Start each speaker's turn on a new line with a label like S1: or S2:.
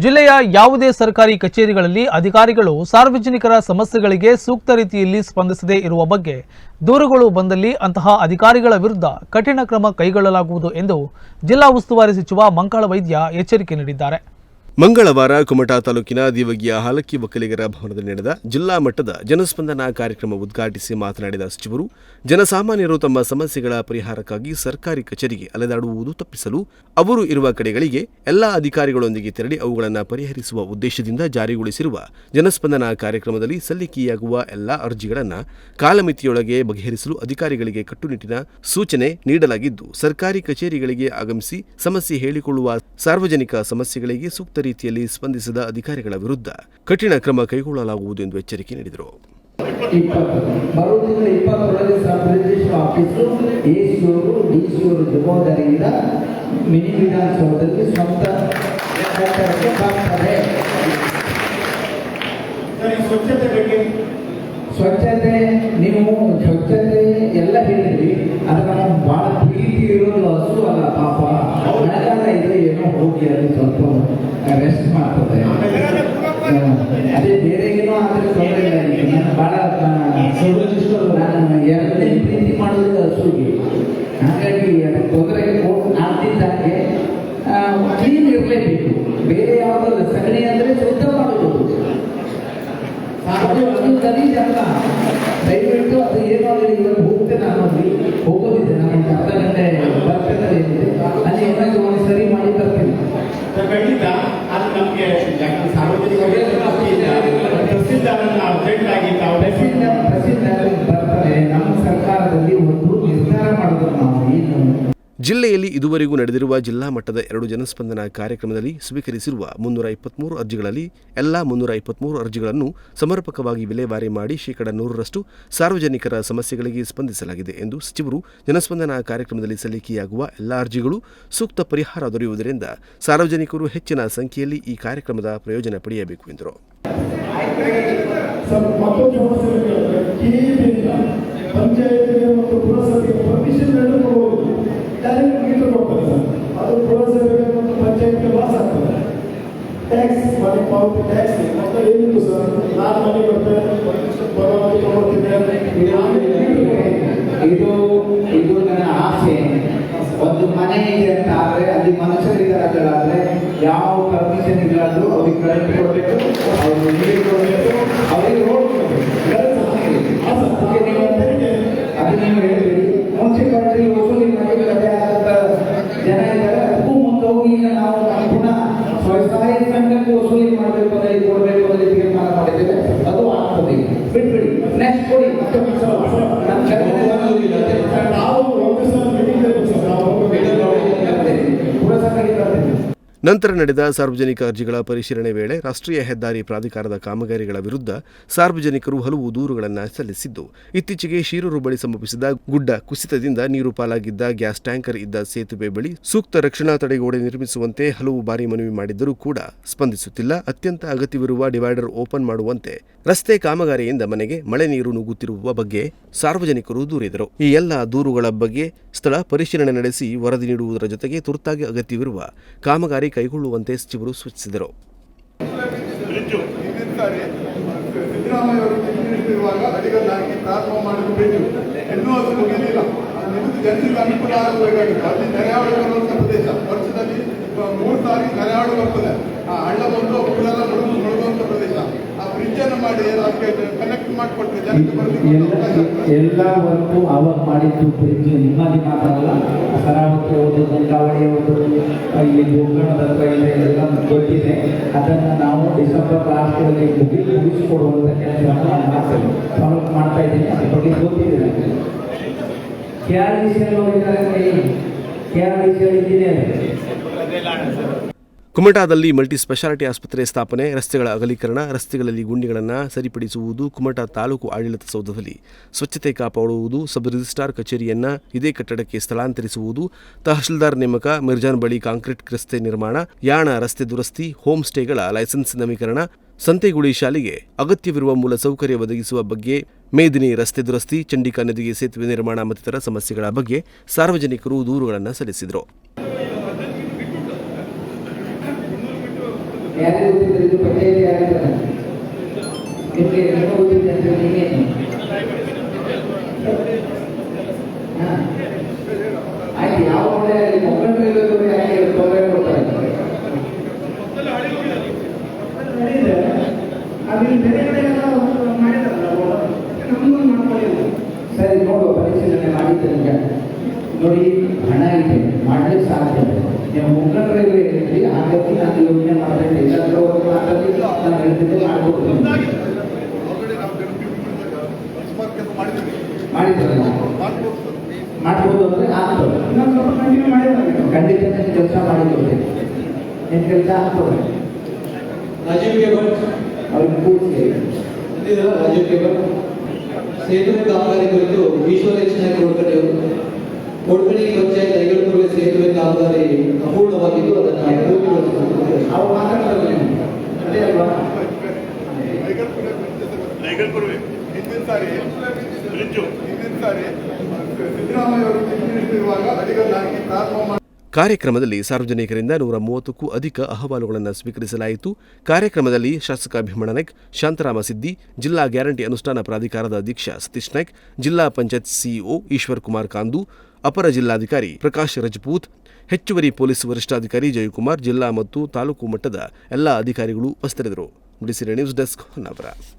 S1: ಜಿಲ್ಲೆಯ ಯಾವುದೇ ಸರ್ಕಾರಿ ಕಚೇರಿಗಳಲ್ಲಿ ಅಧಿಕಾರಿಗಳು ಸಾರ್ವಜನಿಕರ ಸಮಸ್ಯೆಗಳಿಗೆ ಸೂಕ್ತ ರೀತಿಯಲ್ಲಿ ಸ್ಪಂದಿಸದೇ ಇರುವ ಬಗ್ಗೆ ದೂರುಗಳು ಬಂದಲ್ಲಿ ಅಂತಹ ಅಧಿಕಾರಿಗಳ ವಿರುದ್ಧ ಕಠಿಣ ಕ್ರಮ ಕೈಗೊಳ್ಳಲಾಗುವುದು ಎಂದು ಜಿಲ್ಲಾ ಉಸ್ತುವಾರಿ ಸಚಿವ ಮಂಕಾಳ ವೈದ್ಯ ಎಚ್ಚರಿಕೆ ನೀಡಿದ್ದಾರೆ.
S2: ಮಂಗಳವಾರ ಕುಮಟಾ ತಾಲೂಕಿನ ದಿವಗಿಯ ಹಾಲಕ್ಕಿ ಒಕ್ಕಲಿಗರ ಭವನದಲ್ಲಿ ನಡೆದ ಜಿಲ್ಲಾ ಮಟ್ಟದ ಜನಸ್ಪಂದನ ಕಾರ್ಯಕ್ರಮ ಉದ್ಘಾಟಿಸಿ ಮಾತನಾಡಿದ ಸಚಿವರು, ಜನಸಾಮಾನ್ಯರು ತಮ್ಮ ಸಮಸ್ಯೆಗಳ ಪರಿಹಾರಕ್ಕಾಗಿ ಸರ್ಕಾರಿ ಕಚೇರಿಗೆ ಅಲೆದಾಡುವುದು ತಪ್ಪಿಸಲು ಅವರು ಇರುವ ಕಡೆಗಳಿಗೆ ಎಲ್ಲಾ ಅಧಿಕಾರಿಗಳೊಂದಿಗೆ ತೆರಳಿ ಅವುಗಳನ್ನು ಪರಿಹರಿಸುವ ಉದ್ದೇಶದಿಂದ ಜಾರಿಗೊಳಿಸಿರುವ ಜನಸ್ಪಂದನ ಕಾರ್ಯಕ್ರಮದಲ್ಲಿ ಸಲ್ಲಿಕೆಯಾಗುವ ಎಲ್ಲಾ ಅರ್ಜಿಗಳನ್ನು ಕಾಲಮಿತಿಯೊಳಗೆ ಬಗೆಹರಿಸಲು ಅಧಿಕಾರಿಗಳಿಗೆ ಕಟ್ಟುನಿಟ್ಟಿನ ಸೂಚನೆ ನೀಡಲಾಗಿದ್ದು, ಸರ್ಕಾರಿ ಕಚೇರಿಗಳಿಗೆ ಆಗಮಿಸಿ ಸಮಸ್ಯೆ ಹೇಳಿಕೊಳ್ಳುವ ಸಾರ್ವಜನಿಕ ಸಮಸ್ಯೆಗಳಿಗೆ ಸೂಕ್ತ ರೀತಿಯಲ್ಲಿ ಸ್ಪಂದಿಸಿದ ಅಧಿಕಾರಿಗಳ ವಿರುದ್ಧ ಕಠಿಣ ಕ್ರಮ ಕೈಗೊಳ್ಳಲಾಗುವುದು ಎಂದು ಎಚ್ಚರಿಕೆ ನೀಡಿದರು.
S3: ಸ್ವಚ್ಛತೆ ಬಗ್ಗೆ?
S4: ಸ್ವಚ್ಛತೆ ನೀವು ಸ್ವಚ್ಛತೆ ಎಲ್ಲ ಹೇಳಿದ್ರಿ ಅದು ಬಹಳ ಪ್ರೀತಿ ಇರೋದು ಹಸು ಅಲ್ಲ ಪಾಪ. ಯಾಕಂದ್ರೆ ಇದ್ರೆ ಏನೋ ಹೋಗಿ ಅದು ಸ್ವಲ್ಪ ರೆಸ್ಟ್ ಮಾಡ್ತದೆ. ಅದೇ ಬೇರೆ ಏನೋ ಆದ್ರೆ ತೊಂದರೆ ಇಲ್ಲ ನಾನು ಭಾಳ ನಾನು ಎರಡನೇ ಪ್ರೀತಿ ಮಾಡೋದು ಹಸುಗೆ ಹಾಗಾಗಿ ಅದಕ್ಕೆ ತೊಂದರೆ ಆಗ್ತಿದ್ದಾಗೆ ಕ್ಲೀನ್ ಇರಲೇಬೇಕು. ಬೇರೆ ಯಾವುದಲ್ಲ ಸಗಣಿ ಅಂದ್ರೆ ಶುದ್ಧ ಮಾಡೋದು. ಅದು ಅದು ಗಲೀಜ್ ಅಲ್ಲ. ದಯವಿಟ್ಟು ಅದು ಏನೋ
S3: ಖಂಡಿತ ಅದು ನಮಗೆ ಯಾಕಂದ್ರೆ ಸಾರ್ವಜನಿಕ ತಹಸೀಲ್ದಾರನ್ನ ಅರ್ಜೆಂಟ್ ಆಗಿ
S2: ಜಿಲ್ಲೆಯಲ್ಲಿ ಇದುವರೆಗೂ ನಡೆದಿರುವ ಜಿಲ್ಲಾ ಮಟ್ಟದ ಎರಡು ಜನಸ್ಪಂದನ ಕಾರ್ಯಕ್ರಮದಲ್ಲಿ ಸ್ವೀಕರಿಸಿರುವ ಮುನ್ನೂರ ಇಪ್ಪತ್ಮೂರು ಅರ್ಜಿಗಳಲ್ಲಿ ಎಲ್ಲಾ ಮುನ್ನೂರ ಇಪ್ಪತ್ಮೂರು ಅರ್ಜಿಗಳನ್ನು ಸಮರ್ಪಕವಾಗಿ ವಿಲೇವಾರಿ ಮಾಡಿ ಶೇಕಡ ನೂರರಷ್ಟು ಸಾರ್ವಜನಿಕರ ಸಮಸ್ಯೆಗಳಿಗೆ ಸ್ಪಂದಿಸಲಾಗಿದೆ ಎಂದು ಸಚಿವರು ಜನಸ್ಪಂದನ ಕಾರ್ಯಕ್ರಮದಲ್ಲಿ ಸಲ್ಲಿಕೆಯಾಗುವ ಎಲ್ಲಾ ಅರ್ಜಿಗಳು ಸೂಕ್ತ ಪರಿಹಾರ ದೊರೆಯುವುದರಿಂದ ಸಾರ್ವಜನಿಕರು ಹೆಚ್ಚಿನ ಸಂಖ್ಯೆಯಲ್ಲಿ ಈ ಕಾರ್ಯಕ್ರಮದ ಪ್ರಯೋಜನ ಪಡೆಯಬೇಕು ಎಂದರು
S5: ಮತ್ತೊಂದು ಸಮಸ್ಯೆ ಕಿರಿಯಿಂದ ಪಂಚಾಯತ್ಗೆ ಮತ್ತು ಪುರಸಭೆಗೆ ಪರ್ಮಿಷನ್ ಎರಡು ಕೊಡಬಹುದು ಡೈರೆಕ್ಟ್ ಮೀಟರ್ ಹೋಗ್ತದೆ ಸರ್ ಅದು ಪುರಸಭೆಗೆ ಮತ್ತು ಪಂಚಾಯತ್ಗೆ ಲಾಸ್ ಆಗ್ತದೆ ಟ್ಯಾಕ್ಸ್ ಮನೆ ಪಾವತಿ ಟ್ಯಾಕ್ಸ್ ಮತ್ತೆ ಏನಿತ್ತು ಸರ್ ನಾನು ಮನೆ ಬರ್ತೇನೆ ಪರವಾಗಿ ತಗೊಳ್ತಿದ್ದೆ
S4: ಇದು ಇದು ನನ್ನ ಆಸೆ. ಒಂದು ಮನೆ ಇದೆ ಅಂತ ಆದ್ರೆ ಅಲ್ಲಿ ಮನುಷ್ಯರಿಗಾದ್ರೆ ಯಾವ ಪರ್ಮಿಷನ್ ಇಲ್ಲಾದ್ರೂ ಅವ್ರಿಗೆ ಕರೆಂಟ್ ಕೊಡಬೇಕು, ಅವ್ರಿಗೆ ನೀರು ಕೊಡಬೇಕು, ಅವ್ರಿಗೆ ರೋಡ್ ಅದು ನೀವು ಹೇಳಿದ್ರಿ ಮುಂಚೆ ವಸೂಲಿ ಮಾಡಿ ಅದೇ ಆದಂತ ಜನ ಇದ್ದಾರೆ ಅದಕ್ಕೂ ಮುಂದೆ ಹೋಗಿ ಈಗ ನಾವು ನಮ್ಮ ಪುನಃ ಸ್ವಸಹಾಯ ಸಂಘಕ್ಕೆ ವಸೂಲಿ ಮಾಡಬೇಕು ಅಂದ್ರೆ ಇದು ಕೊಡಬೇಕು ಅಂದ್ರೆ ತೀರ್ಮಾನ ಮಾಡಿದ್ದೇವೆ ಅದು ಆಗ್ತದೆ
S2: ನಂತರ ನಡೆದ ಸಾರ್ವಜನಿಕ ಅರ್ಜಿಗಳ ಪರಿಶೀಲನೆ ವೇಳೆ ರಾಷ್ಟ್ರೀಯ ಹೆದ್ದಾರಿ ಪ್ರಾಧಿಕಾರದ ಕಾಮಗಾರಿಗಳ ವಿರುದ್ಧ ಸಾರ್ವಜನಿಕರು ಹಲವು ದೂರುಗಳನ್ನು ಸಲ್ಲಿಸಿದ್ದು, ಇತ್ತೀಚೆಗೆ ಶೀರೂರು ಬಳಿ ಸಂಭವಿಸಿದ ಗುಡ್ಡ ಕುಸಿತದಿಂದ ನೀರು ಪಾಲಾಗಿದ್ದ ಗ್ಯಾಸ್ ಟ್ಯಾಂಕರ್ ಇದ್ದ ಸೇತುವೆ ಬಳಿ ಸೂಕ್ತ ರಕ್ಷಣಾ ತಡೆಗೋಡೆ ನಿರ್ಮಿಸುವಂತೆ ಹಲವು ಬಾರಿ ಮನವಿ ಮಾಡಿದ್ದರೂ ಕೂಡ ಸ್ಪಂದಿಸುತ್ತಿಲ್ಲ. ಅತ್ಯಂತ ಅಗತ್ಯವಿರುವ ಡಿವೈಡರ್ ಓಪನ್ ಮಾಡುವಂತೆ ರಸ್ತೆ ಕಾಮಗಾರಿಯಿಂದ ಮನೆಗೆ ಮಳೆ ನೀರು ನುಗ್ಗುತ್ತಿರುವ ಬಗ್ಗೆ ಸಾರ್ವಜನಿಕರು ದೂರಿದರು. ಈ ಎಲ್ಲ ದೂರುಗಳ ಬಗ್ಗೆ ಸ್ಥಳ ಪರಿಶೀಲನೆ ನಡೆಸಿ ವರದಿ ನೀಡುವುದರ ಜೊತೆಗೆ ತುರ್ತಾಗಿ ಅಗತ್ಯವಿರುವ ಕಾಮಗಾರಿ ಕೈಗೊಳ್ಳುವಂತೆ ಸಚಿವರು ಸೂಚಿಸಿದರು.
S5: ಮೂರು ಸಾರಿ ಕರೆಯಾಡು ಬರ್ತದೆ. ಆ ಹಳ್ಳ ಬಂದು ಮುಳುಗುವಂತ ಮುಳುಗು ಪ್ರದೇಶ.
S4: ಎಲ್ಲ ಹೊತ್ತು ಅವಾಗ ಮಾಡಿದ್ದು ಬ್ರಿಡ್ಜ್ ನಿಮ್ಮಲ್ಲಿ ಮಾತಾಡಲ್ಲ ಸರಾವತಿ ಹೋದ್ರು ಗಂಗಾವಳಿ ಹೋದ್ರು ಇಲ್ಲಿ ಗೋಕರ್ಣದ ಹತ್ರ ಇದೆ ಎಲ್ಲ ಗೊತ್ತಿದೆ. ಅದನ್ನು ನಾವು ಡಿಸೆಂಬರ್ ಲಾಸ್ಟಲ್ಲಿ ಮುಗಿ ಮುಗಿಸಿಕೊಡುವಂಥ ಕೆಲಸವನ್ನು ನಾನು ಮಾಡ್ತೇವೆ ಮಾಡ್ತಾ ಇದ್ದೀನಿ ಅದ್ರ ಬಗ್ಗೆ ಗೊತ್ತಿದೆ ನನಗೆ ಕೆ ಆರ್ ಡಿ ಸಿ ಇದ್ದಾರೆ K R D C engineer
S2: ಕುಮಟಾದಲ್ಲಿ multi speciality ಆಸ್ಪತ್ರೆ ಸ್ಥಾಪನೆ, ರಸ್ತೆಗಳ ಅಗಲೀಕರಣ, ರಸ್ತೆಗಳಲ್ಲಿ ಗುಂಡಿಗಳನ್ನು ಸರಿಪಡಿಸುವುದು ಕುಮಟಾ ತಾಲೂಕು ಆಡಳಿತ ಸೌಧದಲ್ಲಿ. ಸ್ವಚ್ಛತೆ ಕಾಪಾಡುವುದು, ಸಬ್ ರಿಜಿಸ್ಟಾರ್ ಕಚೇರಿಯನ್ನು ಇದೇ ಕಟ್ಟಡಕ್ಕೆ ಸ್ಥಳಾಂತರಿಸುವುದು, ತಹಶೀಲ್ದಾರ್ ನೇಮಕ, ಮಿರ್ಜಾನ್ ಬಳಿ ಕಾಂಕ್ರೀಟ್ ರಸ್ತೆ ನಿರ್ಮಾಣ, ಯಾಣ ರಸ್ತೆ ದುರಸ್ತಿ, ಹೋಮ್ ಸ್ಟೇಗಳ ಲೈಸೆನ್ಸ್ ನವೀಕರಣ, ಸಂತೆಗುಳಿ ಶಾಲೆಗೆ ಅಗತ್ಯವಿರುವ ಮೂಲಸೌಕರ್ಯ ಒದಗಿಸುವ ಬಗ್ಗೆ, ಮೇದಿನಿ ರಸ್ತೆ ದುರಸ್ತಿ, ಚಂಡಿಕಾ ನದಿಗೆ ಸೇತುವೆ ನಿರ್ಮಾಣ ಮತ್ತಿತರ ಸಮಸ್ಯೆಗಳ ಬಗ್ಗೆ ಸಾರ್ವಜನಿಕರು ದೂರುಗಳನ್ನು ಸಲ್ಲಿಸಿದರು.
S4: ಯಾರಿಗೆ ಗೊತ್ತಿದ್ರೆ ಇದು ಪಂಚಾಯತಿ ಯಾರಿದ್ದಾರೆ ನಿಮಗೆ ನಿಮಗೆ ಗೊತ್ತಿದೆ ಅಂತ ನೀವೇನು ಹಾ. ಆಯ್ತು ಯಾವ ಒಳ್ಳೆ ಮೊಬೈಲ್ ಇರೋದು ಯಾಕೆ ತೊಂದರೆ ಕೊಡ್ತಾರೆ
S6: ಅದ್ರಲ್ಲಿ ಬೇರೆ ಕಡೆ ಎಲ್ಲ ಮಾಡಿದಾರಲ್ಲ ನಮಗೂ ಮಾಡ್ಕೊಳ್ಳಿಲ್ಲ
S4: ಸರಿ ನೋಡುವ ಪರಿಶೀಲನೆ ಮಾಡಿದ್ರಿಂದ ನೋಡಿ ಹಣ ಇದೆ ಮಾಡ್ಲಿಕ್ಕೆ ಸಾಧ್ಯ ಇದೆ ನೀವು ಮುಖಂಡರಿಗೆ ಹೇಳಿದ್ರಿ ಹಾಗಾಗಿ ನಾನು ಯೋಚನೆ ಮಾಡಬೇಕು ಆ ಒಂದು ಮಾತಲ್ಲಿ ನಾನು ಹೇಳ್ತಿದ್ದೆ
S5: ಮಾಡ್ಬೋದು.
S4: ಮಾಡಿದ್ರಲ್ಲ
S5: ಮಾಡ್ಬೋದು
S4: ಅಂದ್ರೆ ಆಗ್ತದೆ.
S6: ಇನ್ನೊಂದು ಸ್ವಲ್ಪ ಕಂಟಿನ್ಯೂ ಮಾಡಿದ್ರೆ
S4: ಖಂಡಿತ ನಾನು ಕೆಲಸ ಮಾಡಿದ್ದೆ ನಿನ್ನ ಕೆಲಸ ಆಗ್ತದೆ?
S7: ರಾಜೀವ್ ಕೇಬಲ್
S4: ಅವ್ರಿಗೆ ಕೂಡಿಸಿ
S7: ರಾಜೀವ್ ಕೇಬಲ್ ಸೇತುವೆ ಕಾಮಗಾರಿ ಕುರಿತು ಈಶ್ವರೇಶ್ ಎಚ್ ನಾಯಕ್ ಕೊಡ್ಕಡೆಯವರು ಕೊಡ್ಕಣಿ ಪಂಚಾಯತ್ ಐಗಳ್ಪುರ ಸೇತುವೆ ಕಾಮಗಾರಿ ಅಪೂರ್ಣವಾಗಿದ್ದು ಅದನ್ನು ಪೂರ್ತಿಗೊಳಿಸಬೇಕು
S4: ಅವ್ರು ಮಾತಾಡ್ತಾರೆ ನೀವು ಅದೇ ಅಲ್ವಾ
S5: ನೈಗಲ್ಪುರವೇ ಹಿಂದಿನ ಸಾರಿ ಬ್ರಿಡ್ಜು ಹಿಂದಿನ ಸಾರಿ ಸಿದ್ದರಾಮಯ್ಯ ಅವರು ಚೀಫ್ ಮಿನಿಸ್ಟರ್ ಇರುವಾಗ ಅಡಿಗಲ್ಲಾಗಿ ಪ್ರಾರಂಭ ಮಾಡಿ
S2: ಕಾರ್ಯಕ್ರಮದಲ್ಲಿ ಸಾರ್ವಜನಿಕರಿಂದ ನೂರ ಮೂವತ್ತಕ್ಕೂ ಅಧಿಕ ಅಹವಾಲುಗಳನ್ನು ಸ್ವೀಕರಿಸಲಾಯಿತು. ಕಾರ್ಯಕ್ರಮದಲ್ಲಿ ಶಾಸಕ ಭೀಮಣ್ಣ ನಾಯ್ಕ್ ಶಾಂತರಾಮ ಸಿದ್ದಿ, ಜಿಲ್ಲಾ ಗ್ಯಾರಂಟಿ ಅನುಷ್ಠಾನ ಪ್ರಾಧಿಕಾರದ ಅಧ್ಯಕ್ಷ ಸತೀಶ್ ನಾಯ್ಕ್, ಜಿಲ್ಲಾ ಪಂಚಾಯತ್ ಸಿಇಒ ಈಶ್ವರ್ ಕುಮಾರ್ ಕಾಂದು, ಅಪರ ಜಿಲ್ಲಾಧಿಕಾರಿ ಪ್ರಕಾಶ್ ರಜಪೂತ್, ಹೆಚ್ಚುವರಿ ಪೊಲೀಸ್ ವರಿಷ್ಠಾಧಿಕಾರಿ ಜಯಕುಮಾರ್, ಜಿಲ್ಲಾ ಮತ್ತು ತಾಲೂಕು ಮಟ್ಟದ ಎಲ್ಲ ಅಧಿಕಾರಿಗಳು ಉಪಸ್ಥಿತರಿದ್ದರು. News desk Honnavar